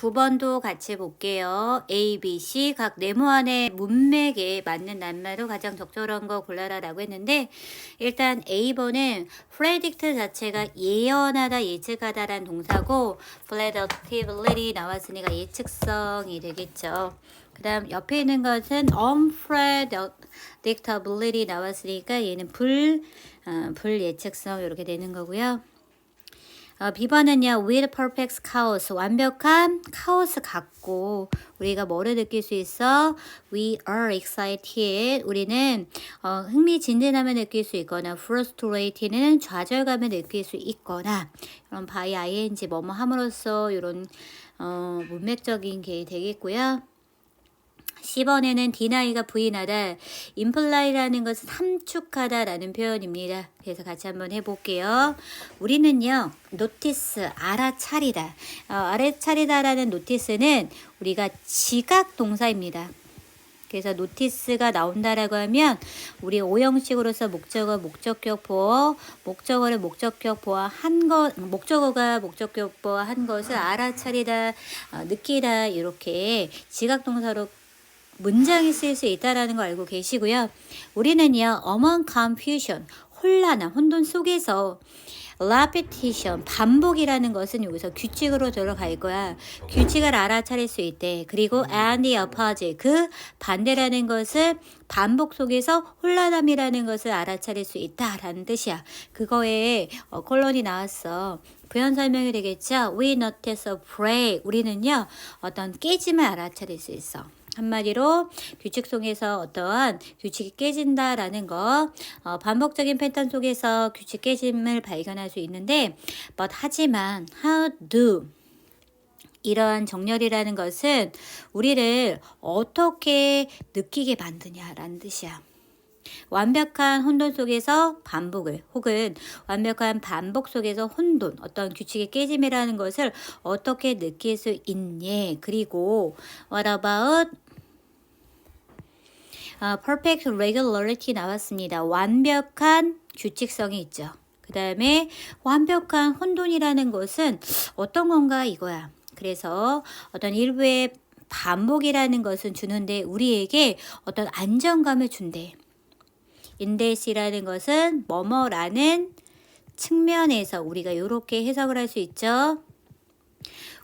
9번도 같이 볼게요. A, B, C 각 네모 안의 문맥에 맞는 낱말로 가장 적절한 거 골라라 라고 했는데 일단 A번은 predict 자체가 예언하다, 예측하다라는 동사고 predictability 나왔으니까 예측성이 되겠죠. 그 다음 옆에 있는 것은 unpredictability 나왔으니까 얘는 불, 어, 불예측성 이렇게 되는 거고요. 어, B번은요, with perfect chaos, 완벽한 카오스 같고, 우리가 뭐를 느낄 수 있어? We are excited. 우리는 어, 흥미진진함을 느낄 수 있거나, frustrated는 좌절감을 느낄 수 있거나, 이런 by ing 뭐뭐 함으로써 이런 어, 문맥적인 게 되겠고요. 10번에는 deni가 부인하다, imply라는 것은 함축하다라는 표현입니다. 그래서 같이 한번 해볼게요. 우리는요, notice, 알아차리다. 어, 알아차리다라는 notice는 우리가 지각 동사입니다. 그래서 노티스가 나온다라고 하면 우리 오형식으로서 목적어 목적격 보어 목적어를 목적격 보어 한것 목적어가 목적격 보어 한 것을 알아차리다 어, 느끼다 이렇게 지각 동사로 문장이 쓰일 수 있다라는 거 알고 계시고요. 우리는요, among confusion, 혼란함, 혼돈 속에서 repetition, 반복이라는 것은 여기서 규칙으로 들어갈 거야. 규칙을 알아차릴 수 있대. 그리고 and the opposite, 그 반대라는 것을 반복 속에서 혼란함이라는 것을 알아차릴 수 있다라는 뜻이야. 그거에 어, 콜론이 나왔어. 부연 설명이 되겠죠? We notice a break. 우리는요, 어떤 깨짐을 알아차릴 수 있어. 한마디로 규칙 속에서 어떠한 규칙이 깨진다라는 거 어, 반복적인 패턴 속에서 규칙 깨짐을 발견할 수 있는데 but 하지만 how do 이러한 정렬이라는 것은 우리를 어떻게 느끼게 만드냐라는 뜻이야. 완벽한 혼돈 속에서 반복을 혹은 완벽한 반복 속에서 혼돈 어떤 규칙의 깨짐이라는 것을 어떻게 느낄 수 있니 그리고 what about 어, perfect regularity 나왔습니다. 완벽한 규칙성이 있죠. 그 다음에 완벽한 혼돈이라는 것은 어떤 건가 이거야. 그래서 어떤 일부의 반복이라는 것은 주는데 우리에게 어떤 안정감을 준대. 인데시라는 것은 뭐뭐라는 측면에서 우리가 이렇게 해석을 할 수 있죠.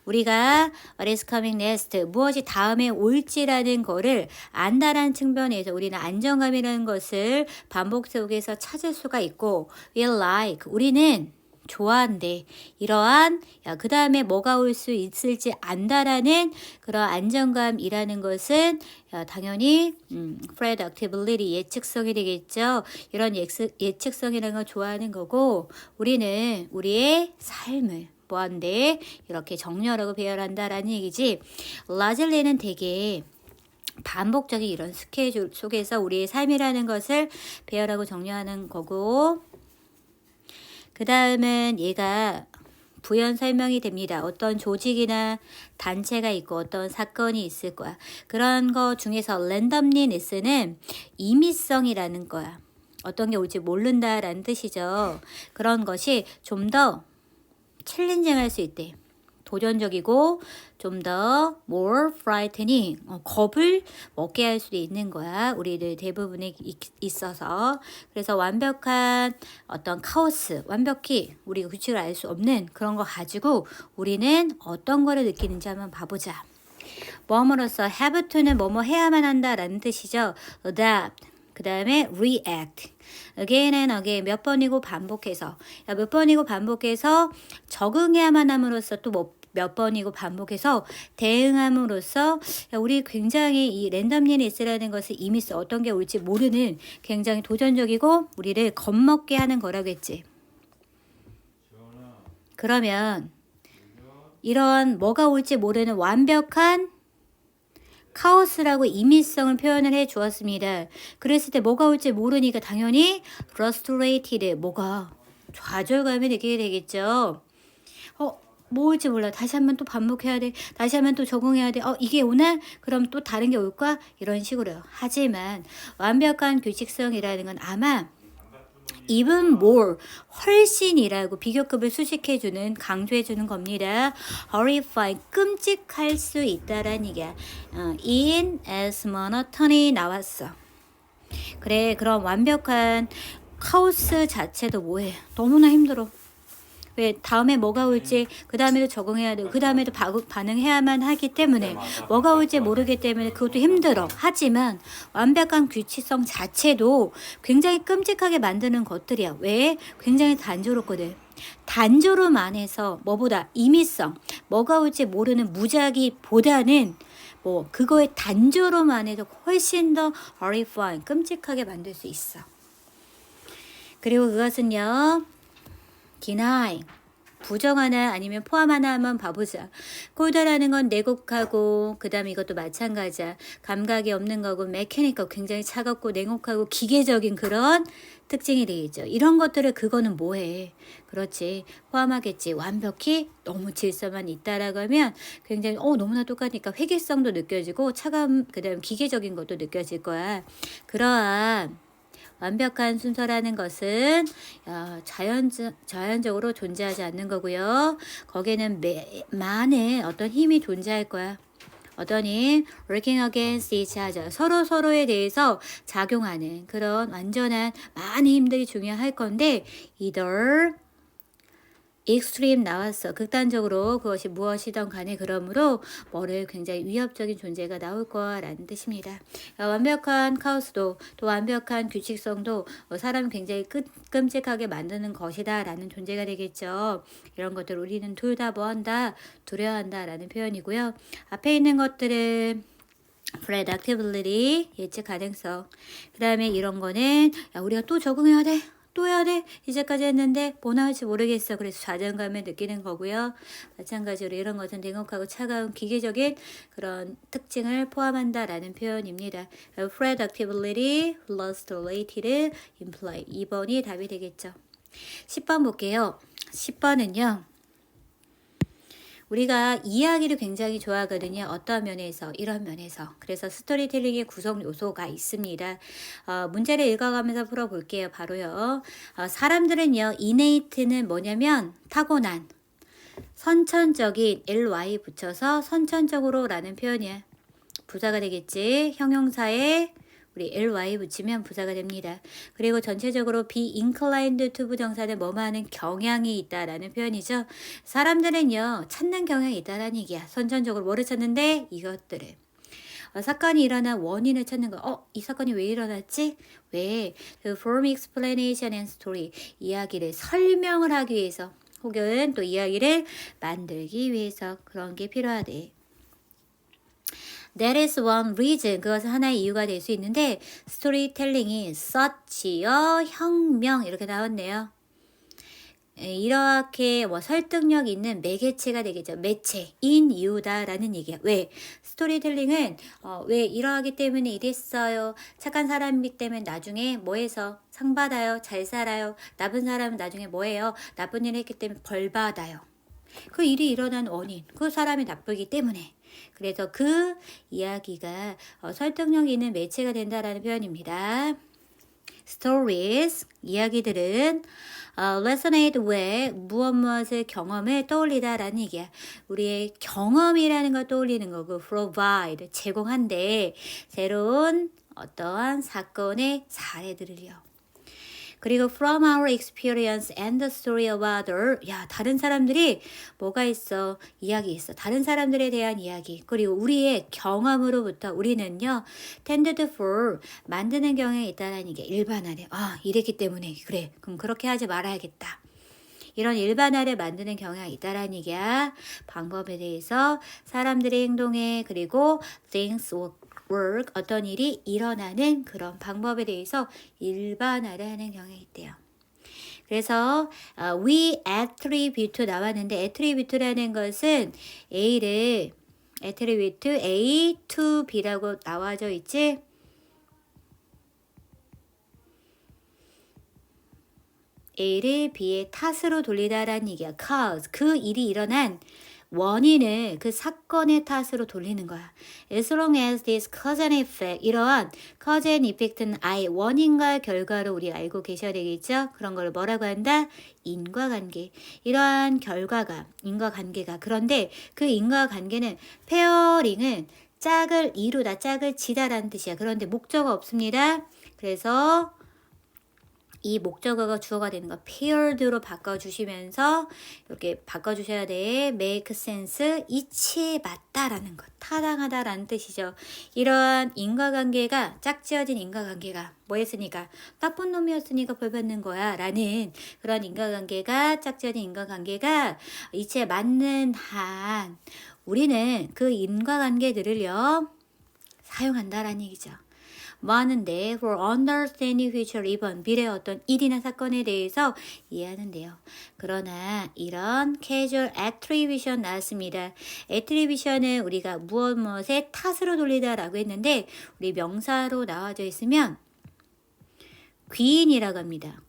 우리가 what is coming next 무엇이 다음에 올지라는 거를 안다라는 측면에서 우리는 안정감이라는 것을 반복 속에서 찾을 수가 있고 we like 우리는 좋아한대. 이러한 그 다음에 뭐가 올 수 있을지 안다라는 그런 안정감이라는 것은 야, 당연히 음, predictability 예측성이 되겠죠. 이런 예측, 예측성이라는 걸 좋아하는 거고 우리는 우리의 삶을 뭐한데 이렇게 정렬하고 배열한다라는 얘기지. 라젤레는 되게 반복적인 이런 스케줄 속에서 우리의 삶이라는 것을 배열하고 정리하는 거고 그 다음은 얘가 부연 설명이 됩니다. 어떤 조직이나 단체가 있고 어떤 사건이 있을 거야. 그런 거 중에서 랜덤리네스는 임의성이라는 거야. 어떤 게 올지 모른다라는 뜻이죠. 그런 것이 좀더 챌린징 할 수 있대. 도전적이고 좀 더 more frightening 어, 겁을 먹게 할 수도 있는 거야. 우리들 대부분에 있어서. 그래서 완벽한 어떤 카오스 완벽히 우리가 규칙을 알 수 없는 그런 거 가지고 우리는 어떤 거를 느끼는지 한번 봐보자. 뭐뭐로써 have to는 뭐뭐 해야만 한다라는 뜻이죠. adapt 그 다음에 react. again and again 몇 번이고 반복해서 몇 번이고 반복해서 적응해야만 함으로써 또몇 번이고 반복해서 대응함으로써 우리 굉장히 이 랜덤 리니스라는 것을 이미 써 어떤 게 올지 모르는 굉장히 도전적이고 우리를 겁먹게 하는 거라겠지. 그러면 이런 뭐가 올지 모르는 완벽한 카오스라고 임의성을 표현을 해 주었습니다. 그랬을 때 뭐가 올지 모르니까 당연히 frustrated 뭐가 좌절감이 느끼게 되겠죠. 어, 뭐 올지 몰라. 다시 한번 또 반복해야 돼. 다시 한번 또 적응해야 돼. 어, 이게 오나? 그럼 또 다른 게 올까? 이런 식으로요. 하지만 완벽한 규칙성이라는 건 아마 even more 훨씬이라고 비교급을 수식해주는 강조해주는 겁니다. horrifying 끔찍할 수 있다라는 얘기야. 어, in as monotony 나왔어. 그래 그럼 완벽한 카오스 자체도 뭐해? 너무나 힘들어. 왜 다음에 뭐가 올지 그 다음에도 적응해야 되고 그 다음에도 반응해야만 하기 때문에 뭐가 올지 모르기 때문에 그것도 힘들어. 하지만 완벽한 규칙성 자체도 굉장히 끔찍하게 만드는 것들이야. 왜? 굉장히 단조롭거든. 단조로만 해서 뭐보다 임의성 뭐가 올지 모르는 무작위보다는 뭐 그거의 단조로만 해도 훨씬 더 horrifying 끔찍하게 만들 수 있어. 그리고 그것은요 deny 부정 하나 아니면 포함 하나 한번 봐보자. 꼴다라는 건 내곡하고 그 다음에 이것도 마찬가지야. 감각이 없는 거고 메케니까 굉장히 차갑고 냉혹하고 기계적인 그런 특징이 되겠죠. 이런 것들을 그거는 뭐해. 그렇지. 포함하겠지. 완벽히 너무 질서만 있다라고 하면 굉장히 어 너무나 똑같으니까 회계성도 느껴지고 차가움 그다음 기계적인 것도 느껴질 거야. 그러한 완벽한 순서라는 것은 어, 자연, 자연적으로 존재하지 않는 거고요. 거기에는 매, 많은 어떤 힘이 존재할 거야. 어떤 힘, working against each other. 서로 서로에 대해서 작용하는 그런 완전한 많은 힘들이 중요할 건데, either 익스트림 나왔어. 극단적으로 그것이 무엇이든 간에 그러므로 뭐를 굉장히 위협적인 존재가 나올 거라는 뜻입니다. 완벽한 카오스도 또 완벽한 규칙성도 사람을 굉장히 끈, 끔찍하게 만드는 것이다 라는 존재가 되겠죠. 이런 것들 우리는 둘다 뭐한다? 두려워한다 라는 표현이고요. 앞에 있는 것들은 predictability 예측 가능성 그 다음에 이런 거는 야, 우리가 또 적응해야 돼 또 해야 돼? 이제까지 했는데 뭐 나올지 모르겠어. 그래서 좌절감을 느끼는 거고요. 마찬가지로 이런 것은 냉혹하고 차가운 기계적인 그런 특징을 포함한다라는 표현입니다. predictability, velocity를 imply. 2번이 답이 되겠죠. 10번 볼게요. 10번은요. 우리가 이야기를 굉장히 좋아하거든요. 어떤 면에서, 이런 면에서. 그래서 스토리텔링의 구성 요소가 있습니다. 어, 문제를 읽어가면서 풀어볼게요. 바로요. 어, 사람들은요, 이네이트는 뭐냐면 타고난, 선천적인 ly 붙여서 선천적으로 라는 표현이야. 부사가 되겠지. 형용사에 우리 ly 붙이면 부사가 됩니다. 그리고 전체적으로 be inclined to 부정사는 뭐뭐 하는 경향이 있다라는 표현이죠. 사람들은요 찾는 경향이 있다라는 얘기야. 선천적으로 뭐를 찾는데 이것들을. 어, 사건이 일어난 원인을 찾는 거. 어, 이 사건이 왜 일어났지? 왜? 그 form explanation and story. 이야기를 설명을 하기 위해서 혹은 또 이야기를 만들기 위해서 그런 게 필요하대. That is one reason. 그것은 하나의 이유가 될 수 있는데 스토리텔링이 such여 혁명 이렇게 나왔네요. 이렇게 뭐 설득력 있는 매개체가 되겠죠. 매체인 이유다라는 얘기야. 왜? 스토리텔링은 어, 왜 이러하기 때문에 이랬어요. 착한 사람이기 때문에 나중에 뭐해서 상 받아요. 잘 살아요. 나쁜 사람은 나중에 뭐해요. 나쁜 일 했기 때문에 벌 받아요. 그 일이 일어난 원인, 그 사람이 나쁘기 때문에. 그래서 그 이야기가 어, 설득력 있는 매체가 된다라는 표현입니다. stories 이야기들은 어, resonate with 무엇 무엇의 경험을 떠올리다라는 얘기야. 우리의 경험이라는 걸 떠올리는 거고 provide 제공한데 새로운 어떠한 사건의 사례들을요. 그리고 from our experience and the story of other. 야, 다른 사람들이 뭐가 있어? 이야기 있어. 다른 사람들에 대한 이야기. 그리고 우리의 경험으로부터 우리는요, tended for 만드는 경향이 있다는 게 일반화래. 아, 이랬기 때문에 그래. 그럼 그렇게 하지 말아야겠다. 이런 일반화를 만드는 경향이 있다라는 얘기야. 방법에 대해서 사람들의 행동에 그리고 things work 어떤 일이 일어나는 그런 방법에 대해서 일반화를 하는 경향이 있대요. 그래서 어, we attribute 나왔는데 attribute라는 것은 A를 attribute A to B라고 나와져 있지. A를 B의 탓으로 돌리다라는 얘기야. cause 그 일이 일어난 원인을 그 사건의 탓으로 돌리는 거야. As long as this cause and effect 이러한 cause and effect는 아예 원인과 결과로 우리 알고 계셔야 되겠죠? 그런 걸 뭐라고 한다? 인과관계. 이러한 결과가 인과관계가 그런데 그 인과관계는 페어링은 짝을 이루다, 짝을 지다라는 뜻이야. 그런데 목적어 없습니다. 그래서 이 목적어가 주어가 되는 거 paired로 바꿔주시면서 이렇게 바꿔주셔야 돼. make sense, 이치에 맞다라는 것, 타당하다라는 뜻이죠. 이러한 인과관계가 짝지어진 인과관계가 뭐였으니까 나쁜 놈이었으니까 벌 받는 거야 라는 그런 인과관계가 짝지어진 인과관계가 이치에 맞는 한 우리는 그 인과관계들을요 사용한다라는 얘기죠. 뭐 하는데 for understanding future event 미래의 어떤 일이나 사건에 대해서 이해하는데요. 그러나 이런 casual attribution 나왔습니다. attribution은 우리가 무엇 무엇의 탓으로 돌리다 라고 했는데 우리 명사로 나와져 있으면 귀인이라고 합니다.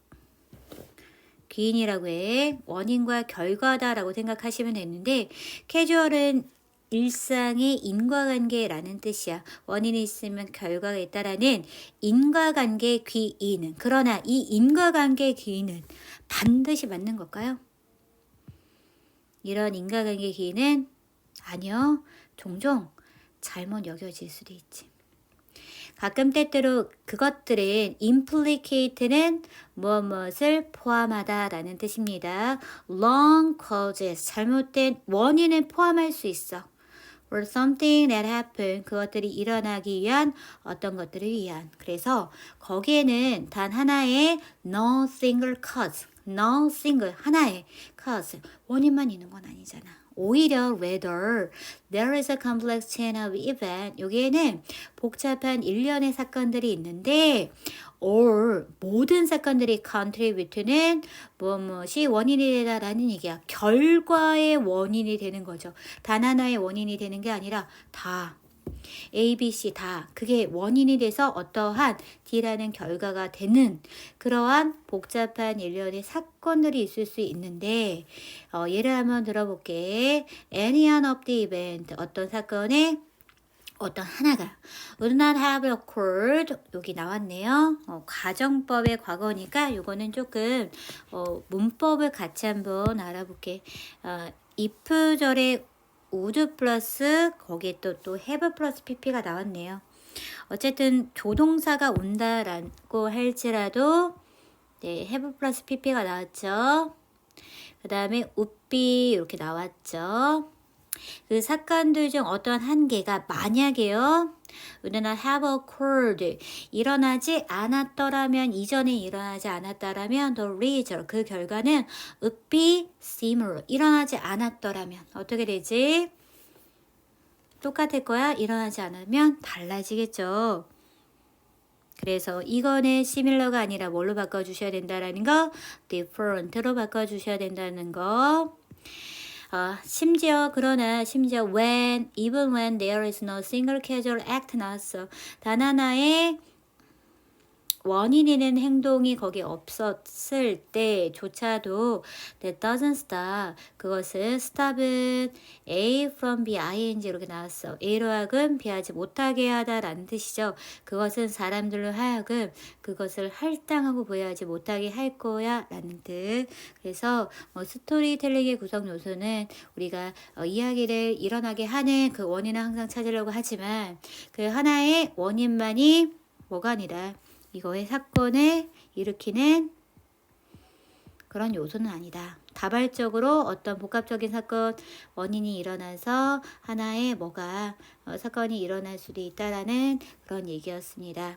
귀인이라고 해 원인과 결과다라고 생각하시면 되는데 캐주얼은 일상의 인과관계라는 뜻이야. 원인이 있으면 결과가 있다라는 인과관계 귀인은 그러나 이 인과관계 귀인은 반드시 맞는 걸까요? 이런 인과관계 귀인은 아니요. 종종 잘못 여겨질 수도 있지. 가끔 때때로 그것들은 implicate는 무엇 무엇을 포함하다라는 뜻입니다. long causes 잘못된 원인을 포함할 수 있어. Or something that happened 그것들이 일어나기 위한 어떤 것들을 위한 그래서 거기에는 단 하나의 no single cause no single 하나의 cause 원인만 있는 건 아니잖아. 오히려 rather there is a complex chain of event 여기에는 복잡한 일련의 사건들이 있는데 or 모든 사건들이 contribute는 무엇이 원인이 되다라는 얘기야. 결과의 원인이 되는 거죠. 단 하나의 원인이 되는 게 아니라 다 A, B, C 다 그게 원인이 돼서 어떠한 D라는 결과가 되는 그러한 복잡한 일련의 사건들이 있을 수 있는데 어, 예를 한번 들어볼게. Any one of the event 어떤 사건에 어떤 하나가 would not have occurred 여기 나왔네요. 어, 가정법의 과거니까 요거는 조금 어, 문법을 같이 한번 알아볼게. 어, if절의 would 플러스 거기에 또 또 have 플러스 pp가 나왔네요. 어쨌든 조동사가 온다라고 할지라도 네, have 플러스 pp가 나왔죠. 그 다음에 would be 이렇게 나왔죠. 그 사건들 중 어떤 한 개가 만약에요. not have occurred 일어나지 않았더라면 이전에 일어나지 않았다라면 the result 그 결과는 would be similar 일어나지 않았더라면 어떻게 되지? 똑같을 거야. 일어나지 않으면 달라지겠죠. 그래서 이거는 similar가 아니라 뭘로 바꿔 주셔야 된다라는 거, different로 바꿔 주셔야 된다는 거. 어, 심지어 그러나 심지어 when even when there is no single causal act 나왔어. 단 하나의 원인이 된 행동이 거기 없었을 때조차도 that doesn't stop 그것은 stop은 A from B, ing 이렇게 나왔어. A로 하여금 B하지 못하게 하다라는 뜻이죠. 그것은 사람들로 하여금 그것을 할당하고 보여하지 못하게 할 거야 라는 뜻. 그래서 뭐 스토리텔링의 구성 요소는 우리가 어, 이야기를 일어나게 하는 그 원인을 항상 찾으려고 하지만 그 하나의 원인만이 뭐가 아니라 이거의 사건을 일으키는 그런 요소는 아니다. 다발적으로 어떤 복합적인 사건 원인이 일어나서 하나의 뭐가 어, 사건이 일어날 수도 있다라는 그런 얘기였습니다.